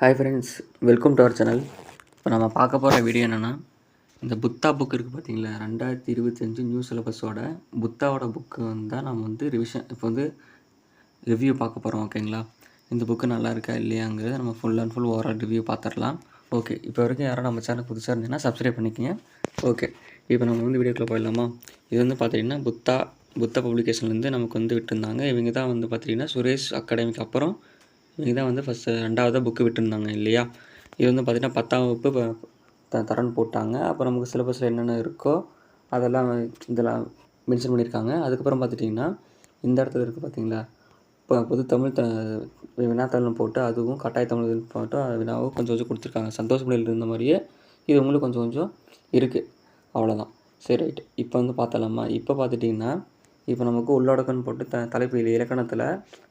Hi friends welcome to our channel இப்போ நம்ம பார்க்க போகிற வீடியோ என்னென்னா இந்த புத்தா புக் இருக்குது பார்த்தீங்களா ரெண்டாயிரத்தி இருபத்தஞ்சு நியூ சிலபஸோட புத்தாவோட புக்கு வந்தால் தான் நம்ம வந்து ரிவிஷன் இப்போ வந்து ரிவ்யூ பார்க்க போகிறோம் ஓகேங்களா இந்த புக்கு நல்லா இருக்கா இல்லையாங்கிறத நம்ம full and full overall review பார்த்துடலாம். ஓகே இப்போ வரைக்கும் யாரும் நம்ம சேனல் புதுசாக இருந்தீங்கன்னா சப்ஸ்கிரைப் பண்ணிக்கோங்க. ஓகே இப்போ நம்ம வந்து வீடியோக்குள்ளே போயிடலாமா? இது வந்து பார்த்தீங்கன்னா புத்தா புத்தா பப்ளிகேஷன்லேருந்து நமக்கு வந்து விட்டுருந்தாங்க. இவங்க தான் வந்து பார்த்தீங்கன்னா சுரேஷ் அகாடமிக்கு அப்புறம் இதுதான் வந்து ஃபஸ்ட்டு ரெண்டாவதாக புக்கு விட்டுருந்தாங்க இல்லையா? இது வந்து பார்த்திங்கன்னா பத்தாம் வகுப்பு த தரன் போட்டாங்க. அப்புறம் நமக்கு சிலபஸில் என்னென்ன இருக்கோ அதெல்லாம் இதெல்லாம் மென்ஷன் பண்ணியிருக்காங்க. அதுக்கப்புறம் பார்த்துட்டிங்கன்னா இந்த இடத்துல இருக்குது பார்த்தீங்களா இப்போ புது தமிழ் த வினாத்தாள்னு போட்டு அதுவும் கட்டாய தமிழ் போட்டு வினாவும் கொஞ்சம் கொஞ்சம் கொடுத்துருக்காங்க. சந்தோஷ மொழியில் இருந்த மாதிரியே இது உங்களுக்கு கொஞ்சம் கொஞ்சம் இருக்குது அவ்வளோதான் சரி ரைட் இப்போ வந்து பார்த்தலாமா இப்போ பார்த்துட்டிங்கன்னா இப்போ நமக்கு உள்ளடக்கம்னு போட்டு த தலைப்பு இலக்கணத்தில்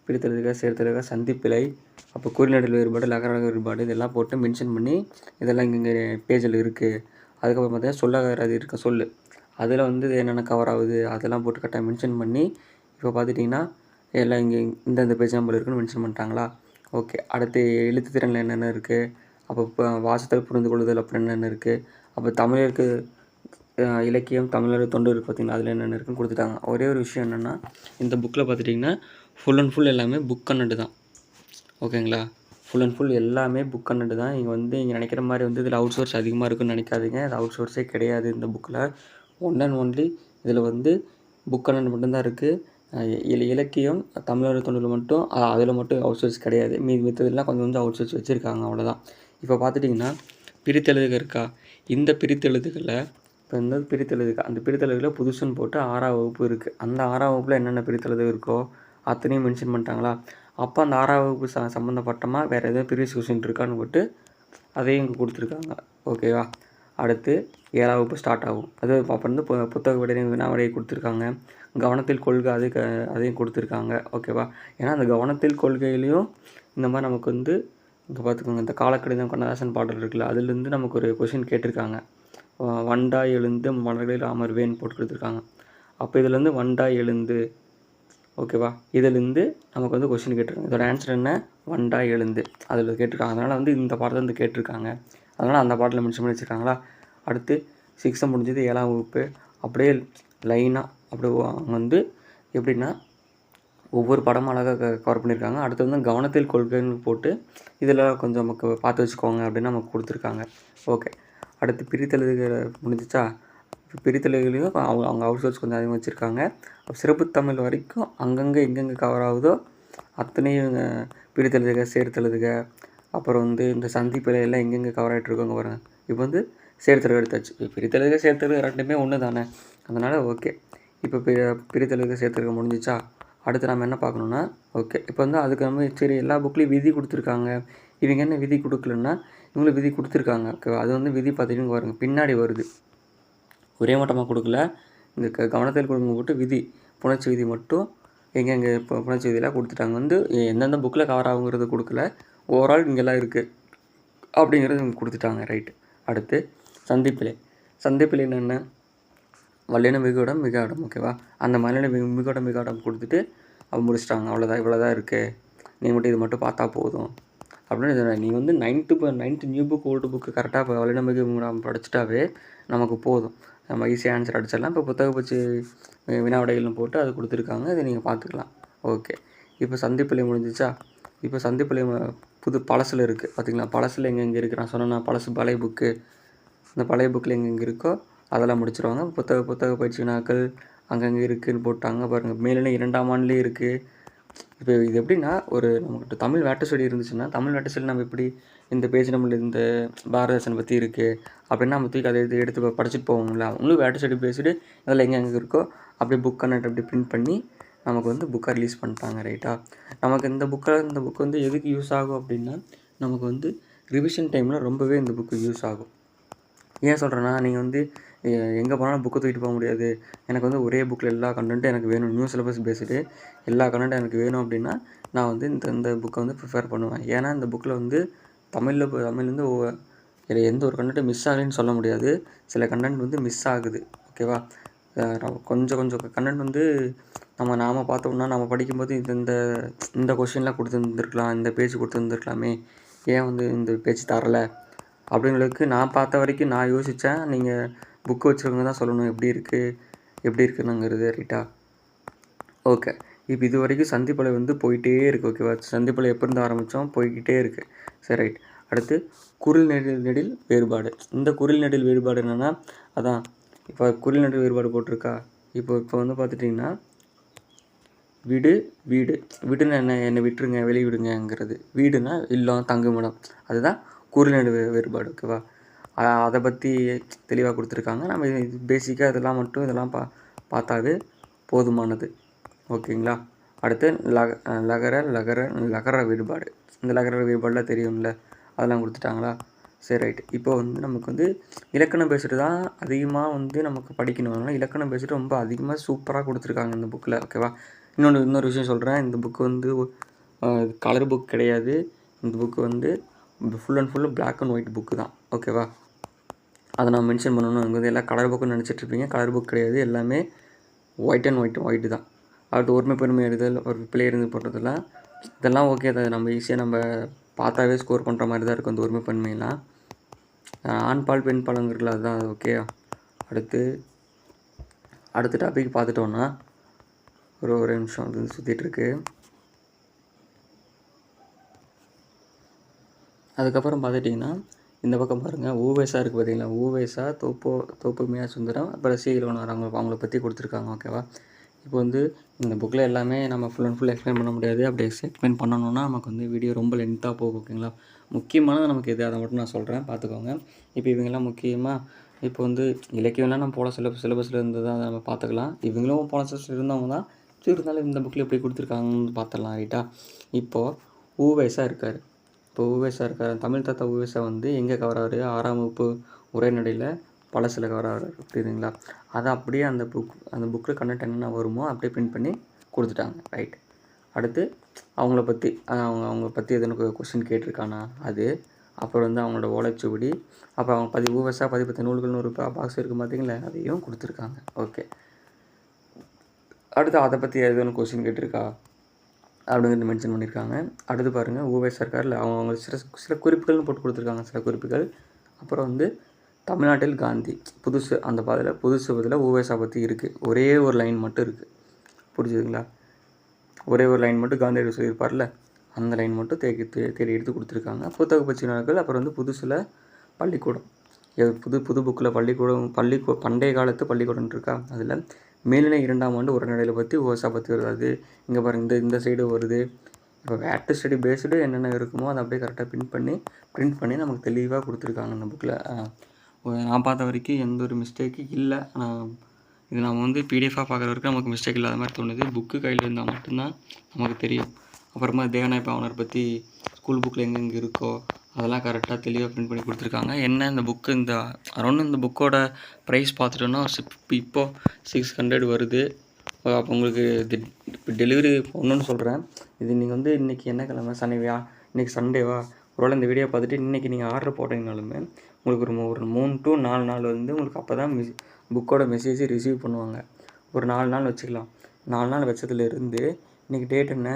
பிரித்தெழுதுக சேர்த்தெழுக சந்திப்பிலை அப்போ குறிநடல் வேறுபாடு லகரக வேறுபாடு இதெல்லாம் போட்டு மென்ஷன் பண்ணி இதெல்லாம் இங்கே பேஜில் இருக்குது அதுக்கப்புறம் பார்த்தீங்கன்னா சொல்லகராது இருக்க சொல்லு. அதில் வந்து இது என்னென்ன கவர் ஆகுது அதெல்லாம் போட்டு கரெக்டாக மென்ஷன் பண்ணி இப்போ பார்த்துட்டிங்கன்னா எல்லாம் இங்கே இந்தந்த பேஜ் நம்பர் இருக்குன்னு மென்ஷன் பண்ணிட்டாங்களா? ஓகே அடுத்து எழுத்து திறனில் என்னென்ன இருக்குது அப்போ இப்போ புரிந்து கொள்ளுதல் அப்புறம் என்னென்ன இருக்குது அப்போ தமிழருக்கு இலக்கியம் தமிழர் தொண்டு இருக்குது பார்த்தீங்களா அதில் என்னென்ன இருக்குன்னு கொடுத்துட்டாங்க. ஒரே ஒரு விஷயம் என்னென்னா இந்த புக்கில் பார்த்துட்டிங்கன்னா ஃபுல் அண்ட் ஃபுல் எல்லாமே புக் கன்னடு தான். ஓகேங்களா ஃபுல் அண்ட் ஃபுல் எல்லாமே புக் கன்னடு தான். நீங்கள் வந்து இங்கே நினைக்கிற மாதிரி வந்து இதில் அவுட் சோர்ஸ் அதிகமாக இருக்குன்னு நினைக்காதீங்க. அது அவுட் சோர்ஸே கிடையாது இந்த புக்கில் ஒன் அண்ட் ஒன்லி இதில் வந்து புக் கன்னடு மட்டும்தான் இருக்குது இல இலக்கியம் தமிழர் தொண்டில் மட்டும் அதில் மட்டும் அவுட் சோர்ஸ் கிடையாது. மீதி மித்ததெல்லாம் கொஞ்சம் கொஞ்சம் அவுட் சோர்ஸ் வச்சுருக்காங்க அவ்வளோதான் இப்போ பார்த்துட்டிங்கன்னா பிரித்தெழுதுக இருக்கா? இந்த பிரித்தெழுதுகளில் இப்போ இந்த பிரித்தெழுதுக அந்த பிரித்தெழுதுல புதுசுன்னு போட்டு ஆறாம் வகுப்பு இருக்குது அந்த ஆறாம் வகுப்பில் என்னென்ன பிரித்தெழுது இருக்கோ அத்தனையும் மென்ஷன் பண்ணிட்டாங்களா? அப்போ அந்த ஆறாம் வகுப்பு ச சம்மந்தப்பட்டமாக வேறு எதாவது ப்ரீவியஸ் கொஸ்டின் இருக்கான்னு போட்டு அதையும் இங்கே கொடுத்துருக்காங்க. ஓகேவா அடுத்து ஏழாம் வகுப்பு ஸ்டார்ட் ஆகும். அது அப்போ வந்து பு புத்தக விடை வினாவிடையை கொடுத்துருக்காங்க. கவனத்தில் கொள்கை அது க அதையும் கொடுத்துருக்காங்க. ஓகேவா ஏன்னா அந்த கவனத்தில் கொள்கையிலையும் இந்த மாதிரி நமக்கு வந்து இங்கே பார்த்துக்கோங்க இந்த காலக்கடிதம் கண்ணதாசன் பாடல் இருக்குல்ல அதுலேருந்து நமக்கு ஒரு கொஷின் கேட்டிருக்காங்க. வண்டா எழுந்து மலர்களில் அமர்வேன் போட்டு கொடுத்துருக்காங்க. அப்போ இதுலேருந்து வண்டா எழுந்து ஓகேவா இதுலேருந்து நமக்கு வந்து கொஷின் கேட்டிருக்காங்க. இதோட ஆன்சர் என்ன? வண்டா எழுந்து. அதில் கேட்டிருக்காங்க. அதனால் வந்து இந்த பாடத்தை வந்து கேட்டிருக்காங்க. அதனால் அந்த பாட்டில் மென்ஷன் பண்ணி வச்சுருக்காங்களா? அடுத்து சிக்ஸ்த்து முடிஞ்சது ஏழாம் வகுப்பு. அப்படியே லைனாக அப்படியே அவங்க வந்து எப்படின்னா ஒவ்வொரு படமும் அழகாக கவர் பண்ணியிருக்காங்க. அடுத்து வந்து கவனத்தில் கொள்கைன்னு போட்டு இதில் கொஞ்சம் நமக்கு பார்த்து வச்சுக்கோங்க அப்படின்னு நமக்கு கொடுத்துருக்காங்க. ஓகே அடுத்து பிரித்தெழுதுகிற முடிஞ்சிச்சா? பிரித்தலைகளையும் அவங்க அவங்க அவுட் சோர்ஸ் கொஞ்சம் அதிகமாக வச்சுருக்காங்க. சிறப்பு தமிழ் வரைக்கும் அங்கங்கே எங்கெங்கே கவர் ஆகுதோ அத்தனையும் அஹ், பிரித்தெழுதுக சேர்த்தெழுதுக. அப்புறம் வந்து இந்த சந்திப்பில் எல்லாம் எங்கெங்கே கவர் ஆகிட்ருக்கோங்க பாருங்க. இப்போ வந்து சேர்த்தெழுக எடுத்தாச்சு. இப்போ பிரித்தெழுதுக சேர்த்தெழுக ரெண்டுமே ஒன்று தானே அதனால் ஓகே இப்போ பி பிரித்தெழுதுக சேர்த்தெழுக முடிஞ்சிச்சா? அடுத்து நம்ம என்ன பார்க்கணுன்னா ஓகே இப்போ வந்து அதுக்கு நம்ம சரி எல்லா புக்லேயும் விதி கொடுத்துருக்காங்க. இவங்க என்ன விதி கொடுக்கலன்னா இவங்களும் விதி கொடுத்துருக்காங்க. அது வந்து விதி பார்த்தீங்கன்னா பாருங்க. பின்னாடி வருது. ஒரே மட்டமாக கொடுக்கல. இந்த க கவனத்தில் கொடுக்கும் போட்டு விதி புணர்ச்சி விதி மட்டும் எங்கெங்கே இப்போ புணர்ச்சி விதியெல்லாம் கொடுத்துட்டாங்க. வந்து எந்தெந்த புக்கில் கவர் ஆகுங்கிறது கொடுக்கல. ஓவரால் இங்கெல்லாம் இருக்குது அப்படிங்கிறது கொடுத்துட்டாங்க. ரைட்டு அடுத்து சந்திப்பிலை. சந்திப்பிலை என்னென்ன? வல்லின மிகுடம் மிகாடம் ஓகேவா அந்த மல்லின மிகு மிகுடம் மிகாடம் கொடுத்துட்டு அவங்க முடிச்சிட்டாங்க. அவ்வளோதான் இவ்வளோதான் இருக்குது நீ மட்டும் இது மட்டும் பார்த்தா போதும். அப்படின்னு சொன்னேன். நீ வந்து நைன்த்து இப்போ ninth new book old book கரெக்டாக இப்போ வல்லின மிகு படிச்சிட்டாவே நமக்கு போதும். நம்ம ஈஸியாக ஆன்சர் அடிச்சிடலாம். இப்போ புத்தக பச்சு வினாவிடைகள்னு போட்டு அது கொடுத்துருக்காங்க. இதை நீங்கள் பார்த்துக்கலாம். ஓகே. இப்போ சந்திப்பிலை முடிஞ்சிச்சா? இப்போ சந்திப்பிலை புது பழசில் இருக்குது பார்த்தீங்களா பழசில் எங்கெங்கே இருக்குது நான் சொன்னேன்னா பழசு பழைய புக்கு இந்த பழைய புக்கில் எங்கெங்கே இருக்கோ அதெல்லாம் முடிச்சிருவாங்க. புத்தக புத்தக பயிற்சி வினாக்கள் அங்கங்கே இருக்குதுன்னு போட்டாங்க பாருங்கள் மேலே இரண்டாம் ஆண்டுலேயும் இருக்குது இப்போ இது எப்படின்னா ஒரு நம்மக்கிட்ட தமிழ் வேட்ட சொல்லி இருந்துச்சுன்னா தமிழ் வேட்ட சொல்லி நம்ம எப்படி இந்த பேஜ் நம்மள இந்த பாரதாசன் பற்றி இருக்குது அப்படின்னா நம்ம தூக்கி அதை இது எடுத்து படிச்சுட்டு போவோம்ல. அவங்களும் வேட்ட சொல்லி பேசிட்டு அதில் எங்கெங்கே இருக்கோ அப்படியே புக் கனெக்ட் அப்படி பிரிண்ட் பண்ணி நமக்கு வந்து புக்கை ரிலீஸ் பண்ணிட்டாங்க ரைட்டாக நமக்கு இந்த புக்கில் இந்த புக் வந்து எதுக்கு யூஸ் ஆகும் அப்படின்னா நமக்கு வந்து ரிவிஷன் டைமில் ரொம்பவே இந்த புக்கு யூஸ் ஆகும். ஏன் சொல்கிறேன்னா நீங்கள் வந்து எங்கே போனாலும் புக்கை தூக்கிட்டு போக முடியாது. எனக்கு வந்து ஒரே புக்கில் எல்லா கண்டென்ட்டும் எனக்கு வேணும். நியூ சிலபஸ் பேஸ்டு எல்லா கண்டென்ட்டும் எனக்கு வேணும் அப்படின்னா நான் வந்து இந்த இந்த புக்கை வந்து ப்ரிஃபர் பண்ணுவேன். ஏன்னா இந்த புக்கில் வந்து தமிழில் தமிழ் வந்து இதில் எந்த ஒரு கண்டென்ட்டும் மிஸ் ஆகலைன்னு சொல்ல முடியாது. சில கண்டென்ட் வந்து மிஸ் ஆகுது. ஓகேவா கொஞ்சம் கொஞ்சம் கண்டென்ட் வந்து நம்ம நாம் பார்த்தோம்னா நம்ம படிக்கும்போது இந்த இந்த இந்த கொஷின்லாம் கொடுத்துருந்துருக்கலாம். இந்த பேஜ் கொடுத்துருந்துருக்கலாமே. ஏன் வந்து இந்த பேச்சு தரலை? அப்படிங்களுக்கு நான் பார்த்த வரைக்கும் நான் யோசித்தேன் நீங்கள் புக்கு வச்சுருக்கவங்க தான் சொல்லணும் எப்படி இருக்குது எப்படி இருக்குதுங்கிறது ரைட்டா? ஓகே இப்போ இது வரைக்கும் சந்திப்பலை வந்து போயிட்டே இருக்குது ஓகேவா சந்திப்பலை எப்போ இருந்து ஆரம்பித்தோம் போய்கிட்டே இருக்குது சரி ரைட் அடுத்து குரில் நெடில் நெடில் வேறுபாடு. இந்த குரில் நெடில் வேறுபாடு என்னென்னா அதான் இப்போ குரில் நெடில் வேறுபாடு போட்டிருக்கா? இப்போ இப்போ வந்து பார்த்துட்டிங்கன்னா வீடு வீடு. வீடுன்னா என்ன? என்னை விட்டுருங்க வெளியே விடுங்கங்கிறது. வீடுனா இல்லம் தங்குமிடம். அதுதான் குரல் நெடு வேறுபாடு ஓகேவா அதை பற்றி தெளிவாக கொடுத்துருக்காங்க. நம்ம இது பேசிக்காக இதெல்லாம் மட்டும் இதெல்லாம் பா பார்த்தாவே போதுமானது. ஓகேங்களா? அடுத்து லக லகர லகர லகர வேறுபாடு. இந்த லகர வேறுபாடெலாம் தெரியும்ல? அதெல்லாம் கொடுத்துட்டாங்களா? சரி ரைட் இப்போ வந்து நமக்கு வந்து இலக்கணம் பேசிட்டு தான் அதிகமாக வந்து நமக்கு படிக்கணும். அதனால் இலக்கணம் பேசிட்டு ரொம்ப அதிகமாக சூப்பராக கொடுத்துருக்காங்க இந்த புக்கில் ஓகேவா இன்னொன்று இன்னொரு விஷயம் சொல்கிறேன் இந்த புக்கு வந்து கலர் புக் கிடையாது. இந்த புக்கு வந்து full and full black and white book தான். ஓகேவா அதை நான் மென்ஷன் பண்ணணும் அங்கே வந்து எல்லாம் கலர் புக்குன்னு நினச்சிட்டு இருப்பீங்க. கலர் புக் கிடையாது. எல்லாமே ஒயிட் அண்ட் ஒயிட் ஒயிட்டு தான். அடுத்து ஒருமை பெருமை எழுதல் ஒரு பிள்ளை இருந்து போடுறதெல்லாம் இதெல்லாம் ஓகே தான். நம்ம ஈஸியாக நம்ம பார்த்தாவே ஸ்கோர் பண்ணுற மாதிரி தான் இருக்கும் அந்த ஒருமை பெண்மையெல்லாம் ஆண் பால் பெண் பாலங்கிறதுல அதுதான் ஓகே அடுத்து அடுத்த டாபிக் பார்த்துட்டோன்னா ஒரு ஒரு நிமிஷம் அது வந்து அதுக்கப்புறம் பார்த்துட்டிங்கன்னா இந்த பக்கம் பாருங்கள் ஊவேசா இருக்குது பார்த்தீங்களா ஊவேசா தோப்போ தோப்புமையா சுந்தரம் அப்புறம் சி இளவனார் அவங்க அவங்கள பற்றி கொடுத்துருக்காங்க ஓகேவா இப்போ வந்து இந்த புக்கில் எல்லாமே நம்ம ஃபுல் அண்ட் ஃபுல் எக்ஸ்பிளைன் பண்ண முடியாது. அப்படி எக்ஸ்பிளைன் பண்ணணும்னா நமக்கு வந்து வீடியோ ரொம்ப லென்த்தாக போகும் ஓகேங்களா முக்கியமானது நமக்கு இது அதை மட்டும் நான் சொல்கிறேன் பார்த்துக்கோங்க இப்போ இவங்கெல்லாம் முக்கியமாக இப்போ வந்து இலக்கியம்லாம் நம்ம போல சிலபஸ் சிலபஸில் இருந்து தான் நம்ம பார்த்துக்கலாம் இவங்களும் போன சிலபஸில் இருந்தவங்க தான். இருந்தாலும் இந்த புக்கில் எப்படி கொடுத்துருக்காங்கன்னு பார்த்துடலாம் ரைட்டா இப்போது ஊவேசா இருக்கார். இப்போ ஊவேசா இருக்கார். தமிழ் தாத்தா ஊவேசா வந்து எங்கே கவர் ஆறாம் வகுப்பு உரைநடையில் பழசில் கவர் ஆகுறாரு புரியுதுங்களா? அதை அப்படியே அந்த புக் அந்த புக்கில் கண்டென்ட் என்னென்ன வருமோ அப்படியே பிரிண்ட் பண்ணி கொடுத்துட்டாங்க. ரைட் அடுத்து அவங்கள பற்றி அவங்க அவங்க பற்றி எதனா கொஸ்டின் கேட்டிருக்கானா? அது. அப்புறம் வந்து அவங்களோட ஓலைச்சுவடி. அப்புறம் அவங்க பதி ஊவசா பதிப்பத்த நூல்கள்னு ஒரு பாக்ஸ் இருக்குது பார்த்தீங்களா அதையும் கொடுத்துருக்காங்க. ஓகே அடுத்து அதை பற்றி எதுவும் கொஸ்டின் கேட்டிருக்கா? அப்படிங்கிறது மென்ஷன் பண்ணியிருக்காங்க. அடுத்து பாருங்கள் ஊவே சர்க்காரில் அவங்க அவங்க சில சில குறிப்புகள்னு போட்டு கொடுத்துருக்காங்க சில குறிப்புகள். அப்புறம் வந்து தமிழ்நாட்டில் காந்தி புதுசு அந்த பாதையில் புதுசு பதில் ஊவேசா பற்றி இருக்குது ஒரே ஒரு லைன் மட்டும் இருக்குது புரிஞ்சுதுங்களா? ஒரே ஒரு லைன் மட்டும் காந்தியடிகள் சொல்லியிருப்பார்ல? அந்த லைன் மட்டும் தேக்கி தே- தேடி எடுத்து கொடுத்துருக்காங்க. புத்தக பச்சினர்கள் அப்புறம் வந்து புதுசில் பள்ளிக்கூடம். புது புது புக்கில் பள்ளிக்கூடம் பள்ளி பண்டைய காலத்து பள்ளிக்கூடம் இருக்கா? அதில் மேல்நிலை இரண்டாம் ஆண்டு உரைநடையில் பற்றி ஓசா பற்றி வருது. இங்கே பாருங்க இந்த இந்த சைடு வருது. இப்போ வேட்டு ஸ்டடி பேஸ்டு என்னென்ன இருக்குமோ அதை அப்படியே கரெக்டாக பிரிண்ட் பண்ணி பிரிண்ட் பண்ணி நமக்கு தெளிவாக கொடுத்துருக்காங்க இந்த புக்கில் நான் பார்த்த வரைக்கும் எந்த ஒரு மிஸ்டேக்கும் இல்லை. ஆனால் இது நம்ம வந்து பிடிஎஃபாக பார்க்குற வரைக்கும் நமக்கு மிஸ்டேக் இல்லாத மாதிரி தோணுது. புக்கு கையில் இருந்தால் மட்டும்தான் நமக்கு தெரியும். அப்புறமா தேவநாய பாவனர் பற்றி ஸ்கூல் புக்கில் எங்கெங்கே இருக்கோ அதெல்லாம் கரெக்டாக தெளிவாக பிரிண்ட் பண்ணி கொடுத்துருக்காங்க. என்ன இந்த புக்கு இந்த அரௌண்ட் இந்த புக்கோட ப்ரைஸ் பார்த்துட்டோன்னா இப்போ இப்போது சிக்ஸ் ஹண்ட்ரட் வருது அப்போ உங்களுக்கு இப்போ டெலிவரி ஒன்றுன்னு சொல்கிறேன் இது நீங்கள் வந்து இன்றைக்கி என்ன கிழமை? சனிவியா இன்றைக்கி சண்டேவா ஒருவேளை இந்த வீடியோ பார்த்துட்டு இன்றைக்கி நீங்கள் ஆர்டர் போட்டீங்கனாலுமே உங்களுக்கு ஒரு ஒரு மூணு டு நாலு நாள் வந்து உங்களுக்கு அப்போ தான் மிஸ் புக்கோட மெசேஜ் ரிசீவ் பண்ணுவாங்க. ஒரு நாலு நாள் வச்சுக்கலாம். நாலு நாள் வச்சதுலேருந்து இன்றைக்கி டேட் என்ன?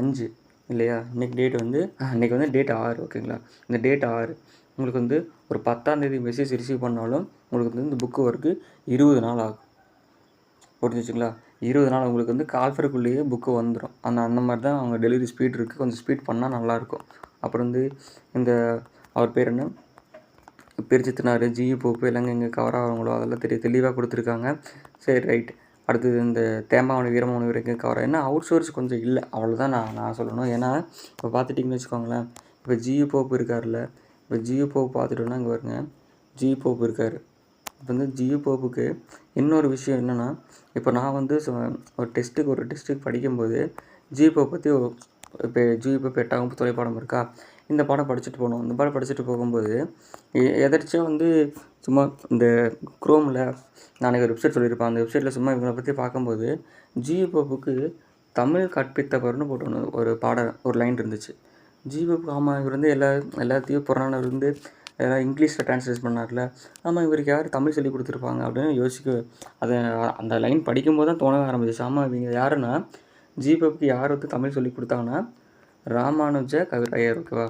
அஞ்சு. இல்லையா? இன்றைக்கி டேட் வந்து இன்றைக்கி வந்து டேட் ஆறு ஓகேங்களா இந்த டேட் ஆறு உங்களுக்கு வந்து ஒரு பத்தாந்தேதி மெசேஜ் ரிசீவ் பண்ணாலும் உங்களுக்கு வந்து இந்த புக்கு ஒர்க்கு இருபது நாள் ஆகும். புரிஞ்சுச்சுங்களா? இருபது நாள் உங்களுக்கு வந்து கால்ஃபருக்குள்ளேயே புக்கு வந்துடும் அந்த அந்த மாதிரி தான் அவங்க டெலிவரி ஸ்பீட் இருக்குது கொஞ்சம் ஸ்பீட் பண்ணால் நல்லாயிருக்கும் அப்புறம் வந்து இந்த அவர் பேர் என்ன? பிரிச்சித்தினார் ஜி போப்பு எல்லாம் எங்கே கவர் ஆகிறவங்களோ அதெல்லாம் தெரிய தெளிவாக கொடுத்துருக்காங்க. சரி ரைட் அடுத்தது இந்த தேம்பாவணி வீரமணி வரைக்கும் கவர் ஏன்னா அவுட் சோர்ஸ் கொஞ்சம் இல்லை. அவ்வளோதான் நான் நான் சொல்லணும். ஏன்னா இப்போ பார்த்துட்டிங்கன்னு வச்சுக்கோங்களேன். இப்போ ஜியு போப் இருக்கார்ல இப்போ ஜியு போப் பார்த்துட்டோன்னா இங்கே வருங்க ஜியு போப் இருக்கார். இப்போ வந்து ஜியு போப்புக்கு இன்னொரு விஷயம் என்னென்னா இப்போ நான் வந்து ஒரு டெஸ்ட்டுக்கு ஒரு டெஸ்ட்டுக்கு படிக்கும்போது ஜிபோ பற்றி இப்போ ஜிபோ இப்போ எட்டாம் தொலைப்பாடம் இருக்கா? இந்த பாடம் படிச்சுட்டு போனோம் இந்த பாடம் படிச்சுட்டு போகும்போது எ- எதர்ச்சியாக வந்து சும்மா இந்த குரோமில் நான் ஒரு வெப்சைட் சொல்லியிருப்பேன். அந்த வெப்சைட்டில் சும்மா இவங்களை பற்றி பார்க்கும்போது ஜிபோப்புக்கு தமிழ் கற்பித்தவர்னு போட்டு ஒன்று ஒரு பாடம் ஒரு லைன் இருந்துச்சு. ஜிபப் ஆமாம் இவர் வந்து எல்லா எல்லாத்தையும் புறநானூறு வந்து எல்லாம் இங்கிலீஷில் ட்ரான்ஸ்லேட் பண்ணார்ல. ஆமாம் இவருக்கு யார் தமிழ் சொல்லி கொடுத்துருப்பாங்க அப்படின்னு யோசிக்க அதை அந்த லைன் படிக்கும்போது தான் தோண ஆரம்பிச்சிச்சு. ஆமாம் இவங்க யாருன்னா ஜிபப்க்கு யார் வந்து தமிழ் சொல்லி கொடுத்தாங்கன்னா ராமானுஜ கவிராயர் ஓகேவா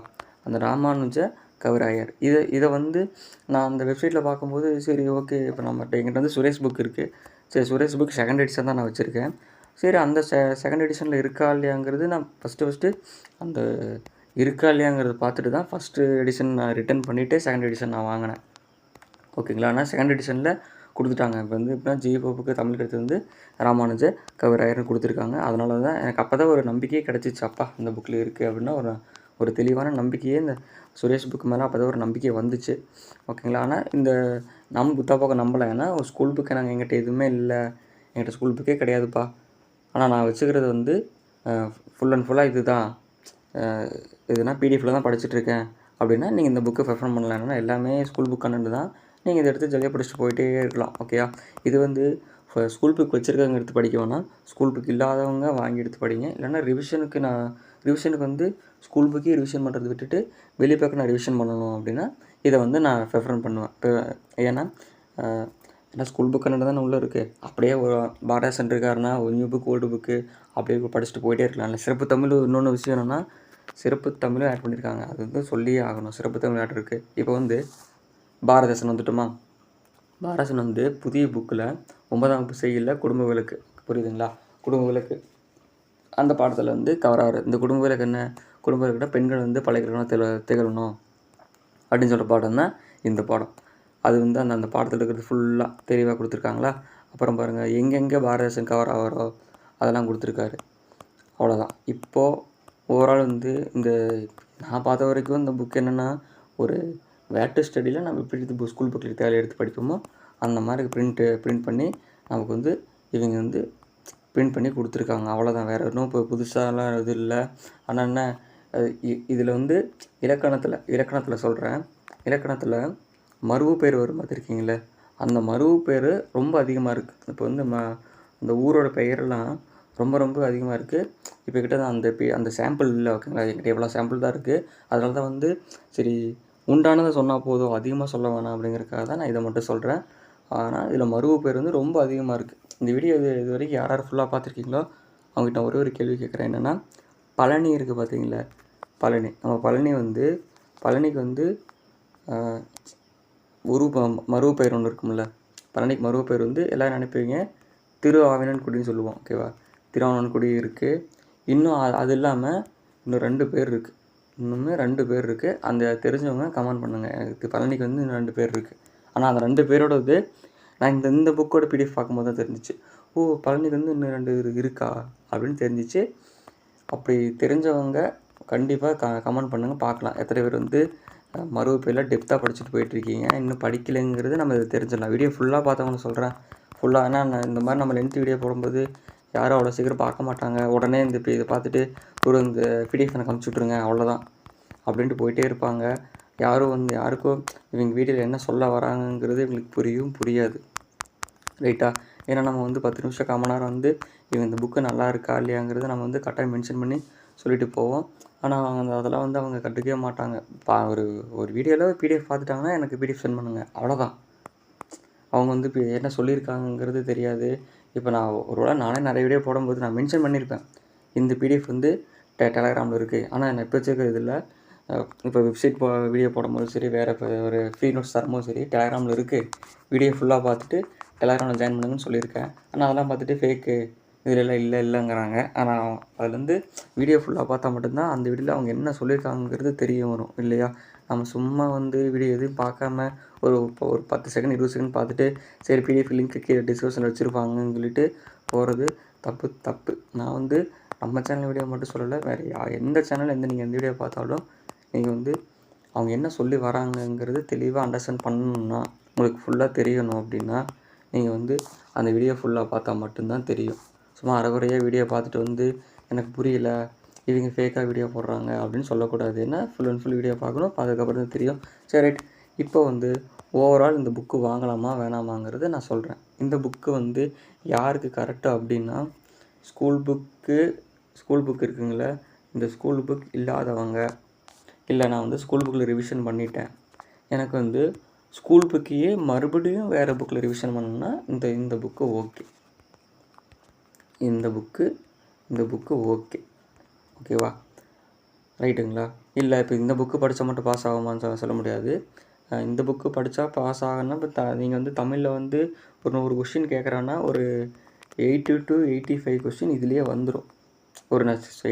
அந்த ராமானுஜ கவிராயர். இதை இதை வந்து நான் அந்த வெப்சைட்டில் பார்க்கும்போது சரி ஓகே இப்போ நம்மகிட்ட எங்கிட்ட வந்து சுரேஷ் புக் இருக்குது சரி சுரேஷ் புக் செகண்ட் எடிஷன் தான் நான் வச்சுருக்கேன். சரி அந்த செ செகண்ட் எடிஷனில் இருக்கா இல்லையாங்கிறது நான் ஃபஸ்ட்டு ஃபஸ்ட்டு அந்த இருக்கா இல்லையாங்கிறத பார்த்துட்டு தான் ஃபஸ்ட்டு எடிஷன் நான் ரிட்டர்ன் பண்ணிவிட்டு செகண்ட் எடிஷன் நான் வாங்கினேன். ஓகேங்களா ஆனால் செகண்ட் எடிஷனில் கொடுத்துட்டாங்க. இப்போ வந்து எப்படின்னா ஜிபோப்புக்கு தமிழ் எடுத்து வந்து ராமானுஜ கவிராயர்னு கொடுத்துருக்காங்க. அதனால தான் எனக்கு அப்போ தான் ஒரு நம்பிக்கையே கிடச்சிச்சு. அப்பா இந்த புக்கில் இருக்குது அப்படின்னா ஒரு ஒரு தெளிவான நம்பிக்கையே இந்த சுரேஷ் புக்கு மேலே அப்போ தான் ஒரு நம்பிக்கை வந்துச்சு. ஓகேங்களா ஆனால் இந்த நம்ம புத்தா பக்கம் நம்பலை. ஏன்னா ஒரு ஸ்கூல் புக்கு நாங்கள் எங்கிட்ட எதுவுமே இல்லை. எங்கிட்ட ஸ்கூல் புக்கே கிடையாதுப்பா. ஆனால் நான் வச்சுக்கிறது வந்து ஃபுல் அண்ட் ஃபுல்லாக இது தான் இதுனா பிடிஎஃபில் தான் படிச்சுட்ருக்கேன் அப்படின்னா நீங்கள் இந்த புக்கை ப்ரிஃபர் பண்ணலாம். எல்லாமே ஸ்கூல் புக் கண்டு தான் நீங்கள் இதை எடுத்து ஜாலியாக படிச்சுட்டு போயிட்டே இருக்கலாம் ஓகேயா இது வந்து ஸ்கூல் புக் வச்சுருக்கவங்க எடுத்து படிக்க வேணாம். ஸ்கூல் புக் இல்லாதவங்க வாங்கி எடுத்து படிங்க. இல்லைன்னா ரிவிஷனுக்கு நான் ரிவிஷனுக்கு வந்து ஸ்கூல் புக்கே ரிவிஷன் பண்ணுறது விட்டுட்டு வெளியே பக்கம் நான் ரிவிஷன் பண்ணணும் அப்படின்னா இதை வந்து நான் ப்ரிஃபரன் பண்ணுவேன். இப்போ ஏன்னா ஏன்னா ஸ்கூல் புக் தானே உள்ளே இருக்குது அப்படியே ஒரு பாரதாசன் இருக்காருன்னா ஒரு நியூ புக் ஓல்டு புக்கு அப்படியே படிச்சுட்டு போயிட்டே இருக்கலாம். இல்லை சிறப்பு தமிழ் இன்னொன்று விஷயம் என்னென்னா சிறப்பு தமிழும் ஆட் பண்ணியிருக்காங்க அது வந்து சொல்லியே ஆகணும். சிறப்பு தமிழ் ஆட் இருக்குது இப்போ வந்து பாரதேசன் வந்துட்டுமா? பாரதேசன் வந்து புதிய புக்கில் ஒன்பதாம் வகுப்பு செய்யல குடும்ப விளக்கு. புரியுதுங்களா? குடும்ப விளக்கு. அந்த பாடத்தில் வந்து கவராரு. இந்த குடும்ப விளக்கு என்ன? குடும்ப விளக்குனா பெண்கள் வந்து பழகிறணும் திக திகழணும் அப்படின்னு சொல்கிற பாடம் தான் இந்த பாடம். அது வந்து அந்த அந்த பாடத்தில் இருக்கிறது ஃபுல்லாக தெளிவாக கொடுத்துருக்காங்களா? அப்புறம் பாருங்கள் எங்கெங்கே பாரதேசன் கவர் ஆகிறோ அதெல்லாம் கொடுத்துருக்காரு. அவ்வளோதான் இப்போது ஓவரால் வந்து இந்த நான் பார்த்த வரைக்கும் இந்த புக் என்னென்னா ஒரு வேட்டு ஸ்டடியில் நம்ம எப்படி எடுத்து ஸ்கூல் புக்கில் தேவை எடுத்து படிப்போமோ அந்த மாதிரி பிரிண்ட்டு பிரிண்ட் பண்ணி நமக்கு வந்து இவங்க வந்து பிரிண்ட் பண்ணி கொடுத்துருக்காங்க. அவ்வளோதான் வேறு ஒன்றும் இப்போ புதுசாலாம் இது இல்லை. ஆனால் என்ன இதில் வந்து இலக்கணத்தில் இலக்கணத்தில் சொல்கிறேன் இலக்கணத்தில் மருவு பேர் வரும் பார்த்துருக்கீங்களே அந்த மருவு பேர் ரொம்ப அதிகமாக இருக்குது இப்போ வந்து ம அந்த ஊரோட பெயரெல்லாம் ரொம்ப ரொம்ப அதிகமாக இருக்குது இப்போ கிட்ட அந்த பே அந்த சாம்பிள் இல்லை ஓகேங்களா? என்கிட்ட எவ்வளோ சாம்பிள் தான் இருக்குது அதனால தான் வந்து சரி உண்டானதை சொன்னால் போதும். அதிகமாக சொல்ல வேணாம் அப்படிங்கிறதுக்காக தான் நான் இதை மட்டும் சொல்கிறேன் ஆனால் இதில் மருவு பேர் வந்து ரொம்ப அதிகமாக இருக்குது இந்த வீடியோ இது இது வரைக்கும் யார் யார் ஃபுல்லாக பார்த்துருக்கீங்களோ அவங்ககிட்ட ஒரே ஒரு கேள்வி கேட்குறேன். என்னென்னா பழனி இருக்குது பார்த்தீங்களா? பழனி. நம்ம பழனி வந்து பழனிக்கு வந்து உரு மருவு பெயர் ஒன்று இருக்கும்ல. பழனிக்கு மருவு பெயர் வந்து எல்லோரும் நினைப்பீங்க திரு ஆவினன்குடின்னு சொல்லுவோம் ஓகேவா திரு ஆவினன்குடி இருக்குது இன்னும் அது இல்லாமல் இன்னும் ரெண்டு பேர் இருக்குது இன்னுமே ரெண்டு பேர் இருக்குது அந்த தெரிஞ்சவங்க கமெண்ட் பண்ணுங்கள் எனக்கு பழனிக்கு வந்து இன்னும் ரெண்டு பேர் இருக்குது ஆனால் அந்த ரெண்டு பேரோட இது நான் இந்த இந்த புக்கோட பிடிஎஃப் பார்க்கும்போது தான் தெரிஞ்சிச்சு. ஓ பழனிக்கு வந்து இன்னும் ரெண்டு இருக்கா? அப்படின்னு தெரிஞ்சிச்சு. அப்படி தெரிஞ்சவங்க கண்டிப்பாக க கமெண்ட் பண்ணுங்கள் பார்க்கலாம். எத்தனை பேர் வந்து மறுவு பேரில் டெப்த்தாக படிச்சுட்டு போயிட்டுருக்கீங்க. இன்னும் படிக்கலைங்கிறது நம்ம இதை தெரிஞ்சிடலாம். வீடியோ ஃபுல்லாக பார்த்தவங்க சொல்கிறேன் ஃபுல்லாக ஏன்னா இந்த மாதிரி நம்ம லென்த் வீடியோ போடும்போது யாரும் அவ்வளோ சீக்கிரம் பார்க்க மாட்டாங்க. உடனே இந்த இப்போ இதை பார்த்துட்டு ஒரு இந்த பிடிஎஃப் எனக்கு அமுச்சு விட்ருங்க அவ்வளோதான். அப்படின்ட்டு போயிட்டே இருப்பாங்க. யாரும் வந்து யாருக்கும் இவங்க வீடியோவில் என்ன சொல்ல வராங்கங்கிறது இவங்களுக்கு புரியும் புரியாது. ரைட்டா ஏன்னா நம்ம வந்து பத்து நிமிஷம் கால் நேரம் வந்து இவங்க இந்த புக்கு நல்லா இருக்கா இல்லையாங்கிறத நம்ம வந்து கரெக்டாக மென்ஷன் பண்ணி சொல்லிட்டு போவோம். ஆனால் அவங்க அதெல்லாம் வந்து அவங்க கண்டுக்கவே மாட்டாங்க. பா ஒரு ஒரு வீடியோவில் பிடிஎஃப் பார்த்துட்டாங்கன்னா எனக்கு பிடிஎஃப் சென்ட் பண்ணுங்கள் அவ்வளோதான். அவங்க வந்து இப்போ என்ன சொல்லியிருக்காங்கங்கிறது தெரியாது. இப்போ நான் ஒரு வேளை நானே நிறைய வீடியோ போடும்போது நான் மென்ஷன் பண்ணியிருப்பேன். இந்த பிடிஎஃப் வந்து டெ டெலகிராமில் இருக்குது ஆனால் நான் இப்போ வச்சுருக்கிறது இல்லை. இப்போ வெப்சைட் போ வீடியோ போடும்போது சரி வேறு இப்போ ஒரு ஃப்ரீ நோட்ஸ் தரும்போது சரி டெலகிராமில் இருக்குது வீடியோ ஃபுல்லாக பார்த்துட்டு டெலகிராமில் ஜாயின் பண்ணுங்கன்னு சொல்லியிருக்கேன். ஆனால் அதெல்லாம் பார்த்துட்டு ஃபேக்கு இதிலெல்லாம் இல்லை இல்லைங்கிறாங்க. ஆனால் அதுலேருந்து வீடியோ ஃபுல்லாக பார்த்தா மட்டும்தான் அந்த வீடியோவில் அவங்க என்ன சொல்லியிருக்காங்கிறது தெரிய வரும் இல்லையா? நம்ம சும்மா வந்து வீடியோ எதுவும் பார்க்காம ஒரு ஒரு பத்து செகண்ட் இருபது செகண்ட் பார்த்துட்டு சரி பிடிஎஃப் லிங்க்கு கீழே டிஸ்கிரிப்ஷனில் வச்சுருப்பாங்கன்னு சொல்லிட்டு போகிறது தப்பு தப்பு. நான் வந்து நம்ம சேனல் வீடியோ மட்டும் சொல்லலை வேறு எந்த சேனல் எந்த நீங்கள் எந்த வீடியோ பார்த்தாலும் நீங்கள் வந்து அவங்க என்ன சொல்லி வராங்கங்கிறது தெளிவாக அண்டர்ஸ்டாண்ட் பண்ணணுன்னா உங்களுக்கு ஃபுல்லாக தெரியணும் அப்படின்னா நீங்கள் வந்து அந்த வீடியோ ஃபுல்லாக பார்த்தா மட்டும்தான் தெரியும். சும்மா அரைகுறையாக வீடியோ பார்த்துட்டு வந்து எனக்கு புரியல இவங்க ஃபேக்காக வீடியோ போடுறாங்க அப்படின்னு சொல்லக்கூடாது. ஏன்னா ஃபுல் அண்ட் ஃபுல் வீடியோ பார்க்கணும். அதுக்கப்புறம் தான் தெரியும். சரி ரைட் இப்போ வந்து ஓவரால் இந்த புக்கு வாங்கலாமா வேணாமாங்கிறத நான் சொல்கிறேன் இந்த புக்கு வந்து யாருக்கு கரெக்டாக அப்படின்னா ஸ்கூல் புக்கு ஸ்கூல் புக் இருக்குங்களே இந்த ஸ்கூல் புக் இல்லாதவங்க. இல்லை நான் வந்து ஸ்கூல் புக்கில் ரிவிஷன் பண்ணிட்டேன். எனக்கு வந்து ஸ்கூல் புக்கையே மறுபடியும் வேறு புக்கில் ரிவிஷன் பண்ணணும்னா இந்த இந்த புக்கு ஓகே. இந்த புக்கு இந்த புக்கு ஓகே. ஓகேவா? ரைட்டுங்களா? இல்லை இப்போ இந்த புக்கு படித்தா மட்டும் பாஸ் ஆகுமான்னு சொல்ல சொல்ல முடியாது. இந்த புக்கு படித்தா பாஸ் ஆகணும்னா இப்போ த நீங்கள் வந்து தமிழில் வந்து ஒரு நூறு கொஷின் கேட்குறான்னா ஒரு eighty to eighty five question இதுலேயே வந்துடும் ஒரு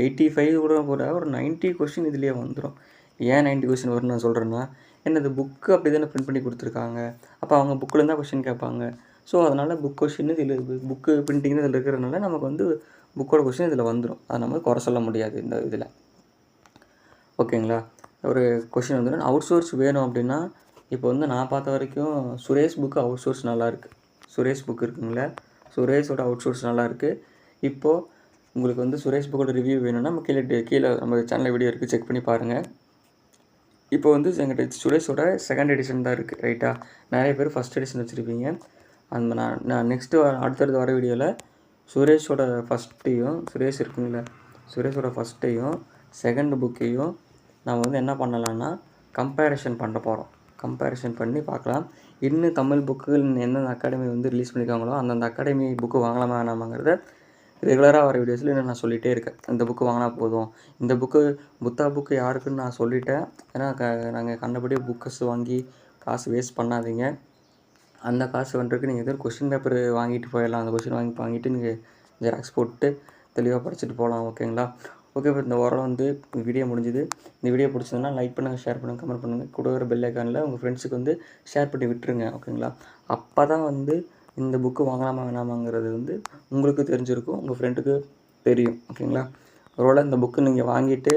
எயிட்டி ஃபைவ் கூட கூட ஒரு 90 கொஷின் இதுலேயே வந்துடும் ஏன் 90 கொஷின் வரும்னு நான் சொல்கிறேன்னா என்னது புக்கு அப்படி தானே ப்ரிண்ட் பண்ணி கொடுத்துருக்காங்க. அப்போ அவங்க புக்கில் தான் கொஷின் கேட்பாங்க. ஸோ அதனால் புக் கொஷின் இதில் புக்கு பிரிண்டிங் இதில் இருக்கிறதுனால நமக்கு வந்து புக்கோட கொஷின் இதில் வந்துடும் அதை நம்ம குறை சொல்ல முடியாது இந்த இதில். ஓகேங்களா? ஒரு கொஷின் வந்துடும் அவுட் சோர்ஸ் வேணும் அப்படின்னா இப்போ வந்து நான் பார்த்த வரைக்கும் சுரேஷ் புக்கு அவுட் சோர்ஸ் நல்லாயிருக்கு சுரேஷ் புக் இருக்குங்களா? சுரேஷோட அவுட் சோர்ஸ் நல்லாயிருக்கு இப்போது உங்களுக்கு வந்து சுரேஷ் புக்கோட ரிவ்யூ வேணும்னா நம்ம கீழே கீழே நம்ம சேனலில் வீடியோ இருக்குது செக் பண்ணி பாருங்கள் இப்போ வந்து எங்கிட்ட சுரேஷோட செகண்ட் எடிஷன் தான் இருக்குது ரைட்டாக நிறைய பேர் ஃபஸ்ட் எடிஷன் வச்சுருப்பீங்க. அந்த நான் நான் நெக்ஸ்ட்டு அடுத்தடுத்து வர வீடியோவில் சுரேஷோட ஃபஸ்ட்டையும் சுரேஷ் இருக்குங்கள சுரேஷோட ஃபஸ்ட்டையும் செகண்ட் புக்கையும் நம்ம வந்து என்ன பண்ணலான்னா கம்பேரிஷன் பண்ண போகிறோம் கம்பேரிஷன் பண்ணி பார்க்கலாம். இன்னும் தமிழ் புக்குகள் எந்தெந்த அகாடமி வந்து ரிலீஸ் பண்ணியிருக்காங்களோ அந்தந்த அகாடமி புக்கு வாங்கலாமா வேணாமாங்கிறத ரெகுலராக வர வீடியோஸில் இன்னும் நான் சொல்லிகிட்டே இருக்கேன். இந்த புக்கு வாங்கினா போதும். இந்த புக்கு புத்தா புக்கு யாருக்குன்னு நான் சொல்லிட்டேன். ஏன்னா க நாங்கள் கண்டபடி புக்கஸ் வாங்கி காசு வேஸ்ட் பண்ணாதீங்க. அந்த காசு வந்துருக்கு. நீங்கள் எதுவும் கொஷின் பேப்பர் வாங்கிட்டு போயிடலாம். அந்த கொஷின் வாங்கி வாங்கிட்டு நீங்கள் ஜெராக்ஸ் போட்டு தெளிவாக படிச்சுட்டு போகலாம் ஓகேங்களா ஓகே இப்போ இந்த ஓரம் வந்து வீடியோ முடிஞ்சுது. இந்த வீடியோ பிடிச்சதுன்னா லைக் பண்ணுங்கள் ஷேர் பண்ணுங்கள் கமெண்ட் பண்ணுங்கள் கூட வர பெல் ஐக்கானில் உங்கள் ஃப்ரெண்ட்ஸுக்கு வந்து ஷேர் பண்ணி விட்டுருங்க. ஓகேங்களா அப்போ தான் வந்து இந்த புக்கு வாங்கலாமா வேணாமாங்கிறது வந்து உங்களுக்கு தெரிஞ்சிருக்கும். உங்கள் ஃப்ரெண்டுக்கு தெரியும். ஓகேங்களா ஒருவேளை இந்த புக்கு நீங்கள் வாங்கிட்டு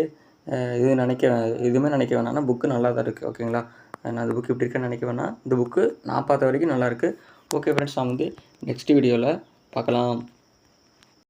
இது நினைக்க எதுவுமே நினைக்க வேணாம்னா புக்கு நல்லா தான் இருக்குது ஓகேங்களா நான் அந்த புக்கு இப்படி இருக்கேன்னு நினைக்க வேணாம் இந்த புக்கு நான் பார்த்த வரைக்கும் நல்லாயிருக்கு ஓகே ஃப்ரெண்ட்ஸ் நான் வந்து நெக்ஸ்ட் வீடியோவில் பார்க்கலாம்.